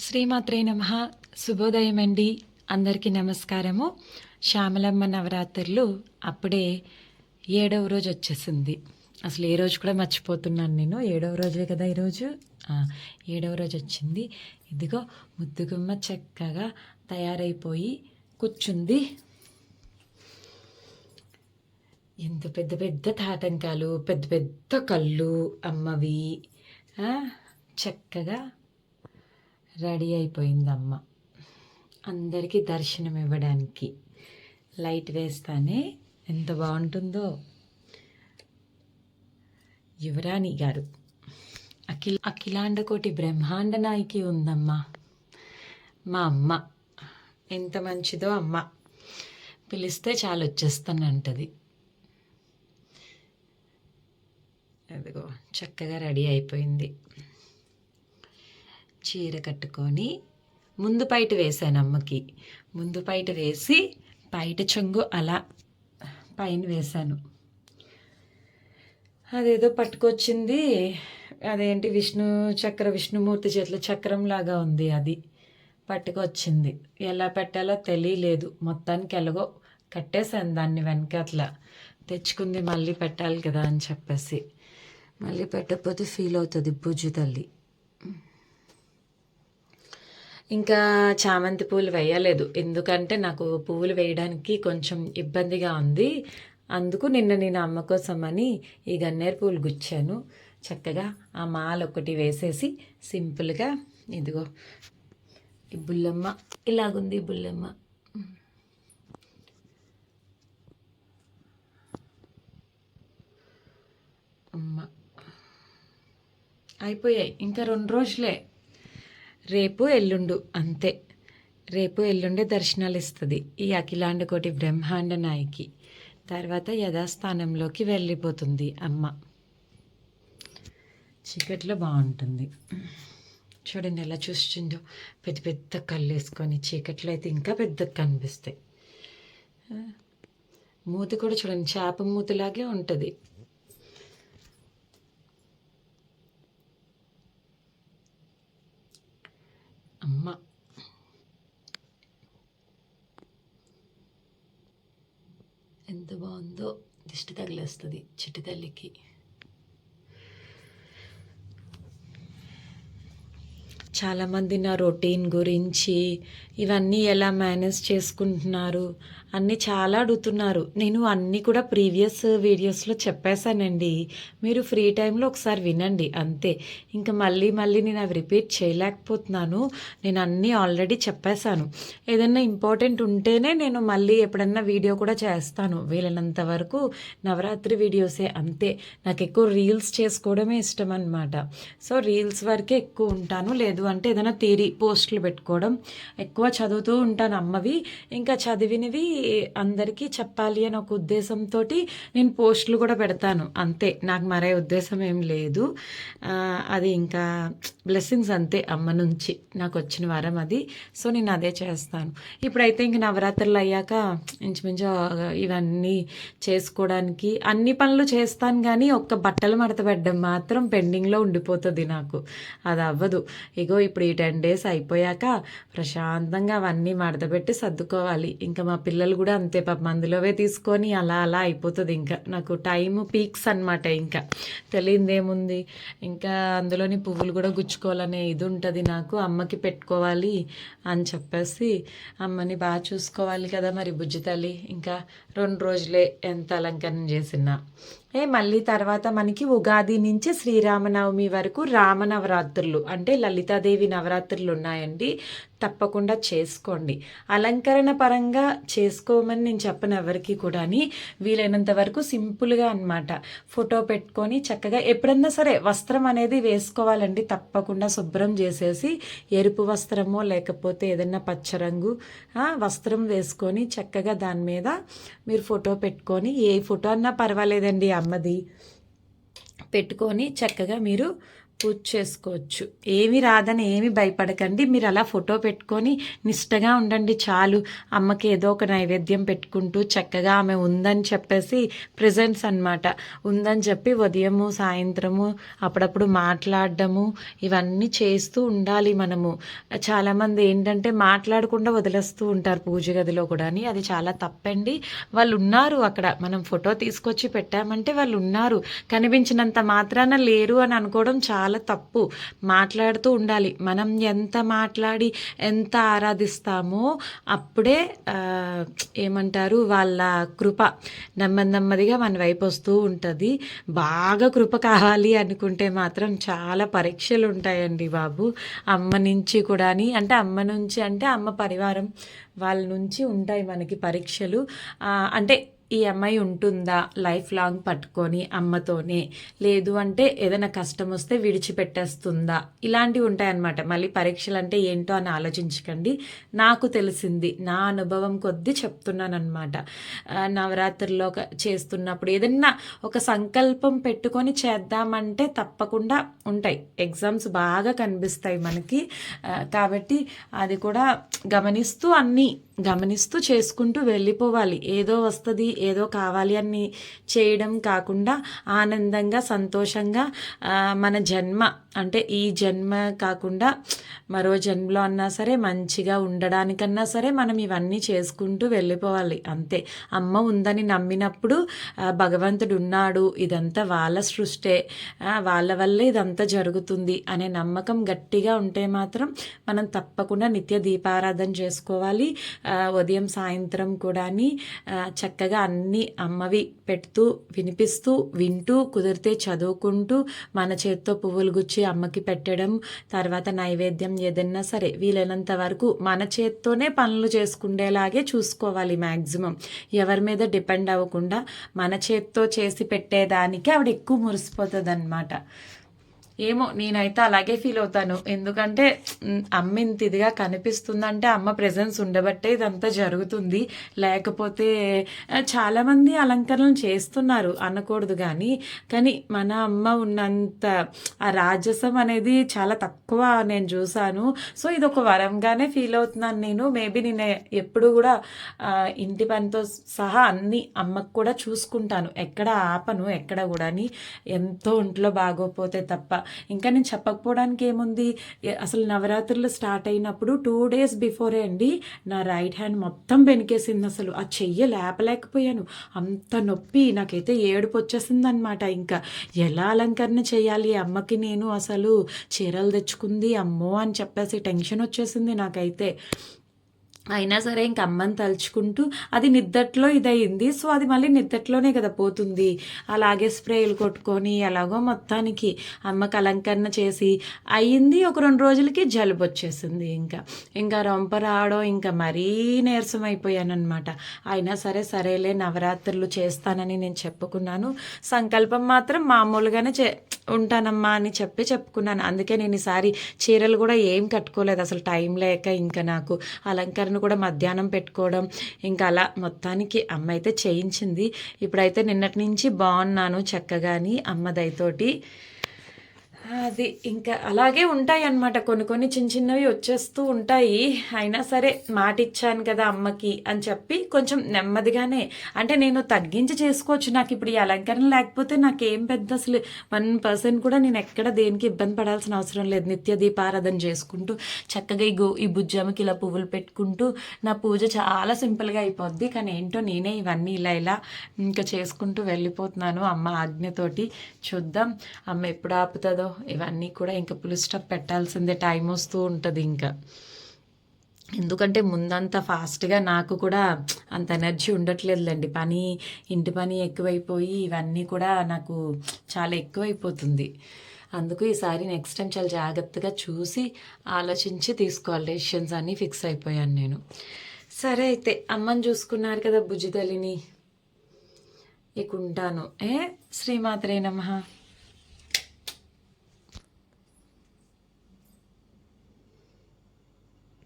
శ్రీమాత్రే నమ. శుభోదయం అండి అందరికీ నమస్కారము. శ్యామలమ్మ నవరాత్రులు అప్పుడే ఏడవ రోజు వచ్చేసింది. అసలు ఏ రోజు కూడా మర్చిపోతున్నాను నేను. ఏడవ రోజే కదా ఈరోజు? ఏడవ రోజు వచ్చింది. ఇదిగో ముద్దుగుమ్మ చక్కగా తయారైపోయి కూర్చుంది. ఎంత పెద్ద పెద్ద తాటంకాలు పెద్ద పెద్ద కళ్ళు అమ్మవి. చక్కగా రెడీ అయిపోయింది అమ్మ. అందరికీ దర్శనం ఇవ్వడానికి. లైట్ వేస్తానే ఎంత బాగుంటుందో. యువరాణి గారు. అఖిల అఖిలాండ కోటి బ్రహ్మాండ నాయకి ఉందమ్మా. మా అమ్మ. ఎంత మంచిదో అమ్మ. పిలిస్తే చాలు వచ్చేస్తానంటది. అదిగో చక్కగా రెడీ అయిపోయింది. చీర కట్టుకొని ముందు పైట వేసాను అమ్మకి. ముందు పైట వేసి పైట చెంగు అలా పైన వేశాను. అదేదో పట్టుకొచ్చింది. అదేంటి విష్ణు చక్ర విష్ణుమూర్తి చేతిలో చక్రం లాగా ఉంది అది. పట్టుకొచ్చింది. ఎలా పెట్టాలో తెలియలేదు. మొత్తానికి ఎలాగో కట్టేశాను దాన్ని వెనకట్లా. తెచ్చుకుంది మళ్ళీ పెట్టాలి కదా అని చెప్పేసి. మళ్ళీ పెట్టకపోతే ఫీల్ అవుతుంది బుజ్జు తల్లి. ఇంకా చామంతి పూలు వేయలేదు. ఎందుకంటే నాకు పువ్వులు వేయడానికి కొంచెం ఇబ్బందిగా ఉంది. అందుకు నిన్న నేను అమ్మ కోసం అని ఈ గన్నేరు పూలు గుచ్చాను. చక్కగా ఆ మాల ఒకటి వేసేసి సింపుల్గా ఇదిగో ఈ బుల్లమ్మ. ఇలాగుంది బుల్లమ్మ. అమ్మ. అయిపోయాయి. ఇంకా రెండు రోజులే. రేపు ఎల్లుండు అంతే. రేపు ఎల్లుండే దర్శనాలు ఇస్తుంది ఈ అఖిలాండ కోటి బ్రహ్మాండ నాయకి. తర్వాత యథాస్థానంలోకి వెళ్ళిపోతుంది అమ్మ. చీకట్లో బాగుంటుంది. చూడండి ఎలా చూస్తుందో. పెద్ద పెద్ద కళ్ళు వేసుకొని చీకట్లో అయితే ఇంకా పెద్దగా కనిపిస్తాయి. మూతి కూడా చూడండి చేప మూతిలాగే ఉంటుంది. అమ్మ. ఎంత బాగుందో దిష్టి తగిలేస్తుంది చిట్టి తల్లికి. చాలామంది నా రొటీన్ గురించి ఇవన్నీ ఎలా మేనేజ్ చేసుకుంటున్నారు అన్నీ చాలా అడుగుతున్నారు. నేను అన్నీ కూడా ప్రీవియస్ వీడియోస్లో చెప్పేశానండి. మీరు ఫ్రీ టైంలో ఒకసారి వినండి అంతే. ఇంకా మళ్ళీ మళ్ళీ నేను అవి రిపీట్ చేయలేకపోతున్నాను. నేను అన్నీ ఆల్రెడీ చెప్పేశాను. ఏదైనా ఇంపార్టెంట్ ఉంటేనే నేను మళ్ళీ ఎప్పుడన్నా వీడియో కూడా చేస్తాను. వీలైనంత వరకు నవరాత్రి వీడియోసే అంతే. నాకు ఎక్కువ రీల్స్ చేసుకోవడమే ఇష్టం అనమాట సో రీల్స్ వరకే ఎక్కువ ఉంటాను. లేదు అంటే ఏదైనా థియరీ పోస్టులు పెట్టుకోవడం ఎక్కువ చదువుతూ ఉంటాను అమ్మవి. ఇంకా చదివినవి అందరికీ చెప్పాలి అని ఒక ఉద్దేశంతో నేను పోస్టులు కూడా పెడతాను. అంతే నాకు మరే ఉద్దేశం ఏం లేదు. అది ఇంకా బ్లెస్సింగ్స్ అంతే అమ్మ నుంచి నాకు వచ్చిన వారం అది. సో నేను అదే చేస్తాను. ఇప్పుడైతే ఇంక నవరాత్రులు అయ్యాక ఇంచుమించు ఇవన్నీ చేసుకోవడానికి అన్ని పనులు చేస్తాను కానీ ఒక్క బట్టలు మడత పెట్టడం మాత్రం పెండింగ్లో ఉండిపోతుంది నాకు. అది అవ్వదు. ఇగో ఇప్పుడు ఈ టెన్ డేస్ అయిపోయాక ప్రశాంతంగా అవన్నీ మడతపెట్టి సర్దుకోవాలి. ఇంకా మా పిల్లలు కూడా అంతే పాప. అందులోవే తీసుకొని అలా అలా అయిపోతుంది ఇంకా. నాకు టైం పీక్స్ అన్నమాట ఇంకా. తెలియదేముంది? ఇంకా అందులోని పువ్వులు కూడా గుచ్చుకోవాలనే ఇది ఉంటుంది నాకు. అమ్మకి పెట్టుకోవాలి అని చెప్పేసి అమ్మని బాగా చూసుకోవాలి కదా మరి బుజ్జి తల్లి. ఇంకా రెండు రోజులే ఎంత అలంకరణ చేసినా. మళ్ళీ తర్వాత మనకి ఉగాది నుంచి శ్రీరామనవమి వరకు రామనవరాత్రులు అంటే లలితాదేవి నవరాత్రులు ఉన్నాయండి. తప్పకుండా చేసుకోండి. అలంకరణ పరంగా చేసుకోమని నేను చెప్పను ఎవరికి కూడాని. వీలైనంత వరకు సింపుల్గా అన్నమాట. ఫోటో పెట్టుకొని చక్కగా ఎప్పుడన్నా సరే వస్త్రం అనేది వేసుకోవాలండి. తప్పకుండా శుభ్రం చేసేసి ఎరుపు వస్త్రమో లేకపోతే ఏదన్నా పచ్చరంగు వస్త్రం వేసుకొని చక్కగా దాని మీద మీరు ఫోటో పెట్టుకొని ఏ ఫోటో అన్నా పర్వాలేదండి. అమ్మది పెట్టుకొని చక్కగా మీరు పూజ చేసుకోవచ్చు ఏమి రాదని ఏమి భయపడకండి. మీరు అలా ఫోటో పెట్టుకొని నిష్టగా ఉండండి చాలు. అమ్మకి ఏదో ఒక నైవేద్యం పెట్టుకుంటూ చక్కగా ఆమె ఉందని చెప్పేసి ప్రెజెంట్స్ అన్నమాట. ఉందని చెప్పి ఉదయము సాయంత్రము అప్పుడప్పుడు మాట్లాడడము ఇవన్నీ చేస్తూ ఉండాలి మనము. చాలామంది ఏంటంటే మాట్లాడకుండా వదిలేస్తూ ఉంటారు పూజ గదిలో కూడా అది చాలా తప్పండి. వాళ్ళు ఉన్నారు అక్కడ. మనం ఫోటో తీసుకొచ్చి పెట్టామంటే వాళ్ళు ఉన్నారు కనిపించినంత మాత్రాన లేరు అని అనుకోవడం చాలా చాలా తప్పు. మాట్లాడుతూ ఉండాలి. మనం ఎంత మాట్లాడి ఎంత ఆరాధిస్తామో అప్పుడే ఏమంటారు వాళ్ళ కృప నెమ్మది నెమ్మదిగా మన వైపు వస్తూ ఉంటుంది. బాగా కృప కావాలి అనుకుంటే మాత్రం చాలా పరీక్షలు ఉంటాయండి బాబు. అమ్మ నుంచి కూడా అంటే అమ్మ నుంచి అంటే అమ్మ పరివారం వాళ్ళ నుంచి ఉంటాయి మనకి పరీక్షలు. అంటే ఈ అమ్మాయి ఉంటుందా లైఫ్ లాంగ్ పట్టుకొని అమ్మతోనే? లేదు అంటే ఏదైనా కష్టం వస్తే విడిచిపెట్టేస్తుందా? ఇలాంటివి ఉంటాయన్నమాట. మళ్ళీ పరీక్షలు అంటే ఏంటో అని ఆలోచించకండి. నాకు తెలిసింది నా అనుభవం కొద్దీ చెప్తున్నానమాట నవరాత్రిలో చేస్తున్నప్పుడు ఏదన్నా ఒక సంకల్పం పెట్టుకొని చేద్దామంటే తప్పకుండా ఉంటాయి. ఎగ్జామ్స్ బాగా కనిపిస్తాయి మనకి. కాబట్టి అది కూడా గమనిస్తూ అన్నీ గమనిస్తూ చేసుకుంటూ వెళ్ళిపోవాలి. ఏదో వస్తుంది ఏదో కావాలి అని చేయడం కాకుండా ఆనందంగా సంతోషంగా మన జన్మ అంటే ఈ జన్మ కాకుండా మరో జన్మలో అన్నా సరే మంచిగా ఉండడానికన్నా సరే మనం ఇవన్నీ చేసుకుంటూ వెళ్ళిపోవాలి. అంతే. అమ్మ ఉందని నమ్మినప్పుడు భగవంతుడు ఉన్నాడు ఇదంతా వాళ్ళ సృష్టే వాళ్ళ వల్లే ఇదంతా జరుగుతుంది అనే నమ్మకం గట్టిగా ఉంటే మాత్రం మనం తప్పకుండా నిత్య దీపారాధన చేసుకోవాలి. ఉదయం సాయంత్రం కూడా చక్కగా అన్ని అమ్మవి పెడుతూ వినిపిస్తూ వింటూ కుదిరితే చదువుకుంటూ మన చేత్తో పువ్వులు గుచ్చి అమ్మకి పెట్టడం తర్వాత నైవేద్యం ఏదన్నా సరే వీలైనంత వరకు మన చేత్తోనే పనులు చేసుకునేలాగే చూసుకోవాలి మ్యాక్సిమం ఎవరి మీద డిపెండ్ అవ్వకుండా మన చేత్తో చేసి పెట్టేదానికి ఆవిడ ఎక్కువ మురిసిపోతుంది అనమాట ఏమో నేనైతే అలాగే ఫీల్ అవుతాను. ఎందుకంటే అమ్మ ఇంత ఇదిగా కనిపిస్తుందంటే అమ్మ ప్రెజెన్స్ ఉండబట్టే ఇదంతా జరుగుతుంది. లేకపోతే చాలామంది అలంకరణలు చేస్తున్నారు అనకూడదు కానీ కానీ మన అమ్మ ఉన్నంత ఆ రాజసం అనేది చాలా తక్కువ నేను చూశాను. సో ఇది ఒక వరంగానే ఫీల్ అవుతున్నాను నేను. మేబీ నేను ఎప్పుడు కూడా ఇంటి పనితో సహా అన్ని అమ్మకు కూడా చూసుకుంటాను. ఎక్కడ ఆపను ఎక్కడ కూడా ఎంతో ఒంట్లో బాగోపోతే తప్ప. ఇంకా నేను చెప్పకపోవడానికి ఏముంది? అసలు నవరాత్రులు స్టార్ట్ అయినప్పుడు టూ డేస్ బిఫోరే అండి నా రైట్ హ్యాండ్ మొత్తం బెనికేసింది అసలు. ఆ చెయ్యి లేపలేకపోయాను. అంత నొప్పి నాకైతే ఏడుపు వచ్చేసింది అనమాట ఇంకా ఎలా అలంకరణ చేయాలి? అమ్మకి నేను అసలు చీరలు తెచ్చుకుంది అమ్మో అని చెప్పేసి టెన్షన్ వచ్చేసింది నాకైతే. అయినా సరే ఇంక అమ్మని తలుచుకుంటూ అది నిద్దట్లో ఇదయింది. సో అది మళ్ళీ నిద్దట్లోనే కదా పోతుంది. అలాగే స్ప్రేలు కొట్టుకొని ఎలాగో మొత్తానికి అమ్మకి అలంకరణ చేసి అయ్యింది ఒక రెండు రోజులకి జలుబు వచ్చేసింది ఇంకా. ఇంకా రొంప రావడం ఇంకా మరీ నీరసం అయిపోయాను అనమాట అయినా సరే సరేలే నవరాత్రులు చేస్తానని నేను చెప్పుకున్నాను. సంకల్పం మాత్రం మామూలుగానే చే ఉంటానమ్మా అని చెప్పి చెప్పుకున్నాను. అందుకే నేను ఈసారి చీరలు కూడా ఏం కట్టుకోలేదు. అసలు టైం లేక ఇంకా నాకు అలంకరణ కూడా మధ్యాహ్నం పెట్టుకోవడం ఇంకా అలా మొత్తానికి అమ్మ అయితే చేయించింది. ఇప్పుడైతే నిన్నటి నుంచి బాగున్నాను చక్కగాని అమ్మ దయతోటి. అది ఇంకా అలాగే ఉంటాయి అన్నమాట కొన్ని కొన్ని చిన్న చిన్నవి వచ్చేస్తూ ఉంటాయి. అయినా సరే మాట ఇచ్చాను కదా అమ్మకి అని చెప్పి కొంచెం నెమ్మదిగానే అంటే నేను తగ్గించి చేసుకోవచ్చు. నాకు ఇప్పుడు ఈ అలంకరణ లేకపోతే నాకేం పెద్ద అసలు వన్ పర్సెంట్ కూడా నేను ఎక్కడ దేనికి ఇబ్బంది పడాల్సిన అవసరం లేదు. నిత్య దీపారాధన చేసుకుంటూ చక్కగా ఈ గో ఈ బుజ్జమ్మకి ఇలా పువ్వులు పెట్టుకుంటూ నా పూజ చాలా సింపుల్గా అయిపోద్ది. కానీ ఏంటో నేనే ఇవన్నీ ఇలా ఇలా ఇంకా చేసుకుంటూ వెళ్ళిపోతున్నాను అమ్మ ఆజ్ఞతోటి. చూద్దాం అమ్మ ఎప్పుడు ఆపుతుందో. ఇవన్నీ కూడా ఇంకా పులి స్టాప్ పెట్టాల్సిందే. టైం వస్తూ ఉంటుంది ఇంకా. ఎందుకంటే ముందంత ఫాస్ట్గా నాకు కూడా అంత ఎనర్జీ ఉండట్లేదులేండి. పని ఇంటి పని ఎక్కువైపోయి ఇవన్నీ కూడా నాకు చాలా ఎక్కువైపోతుంది. అందుకు ఈసారి నెక్స్ట్ టైం చాలా జాగ్రత్తగా చూసి ఆలోచించి తీసుకోవాలి. డెసిషన్స్ అన్నీ ఫిక్స్ అయిపోయాను నేను. సరే అయితే అమ్మని చూసుకున్నారు కదా బుజ్జితల్లిని. ఇక ఉంటాను. ఏ? శ్రీమాత్రే నమః.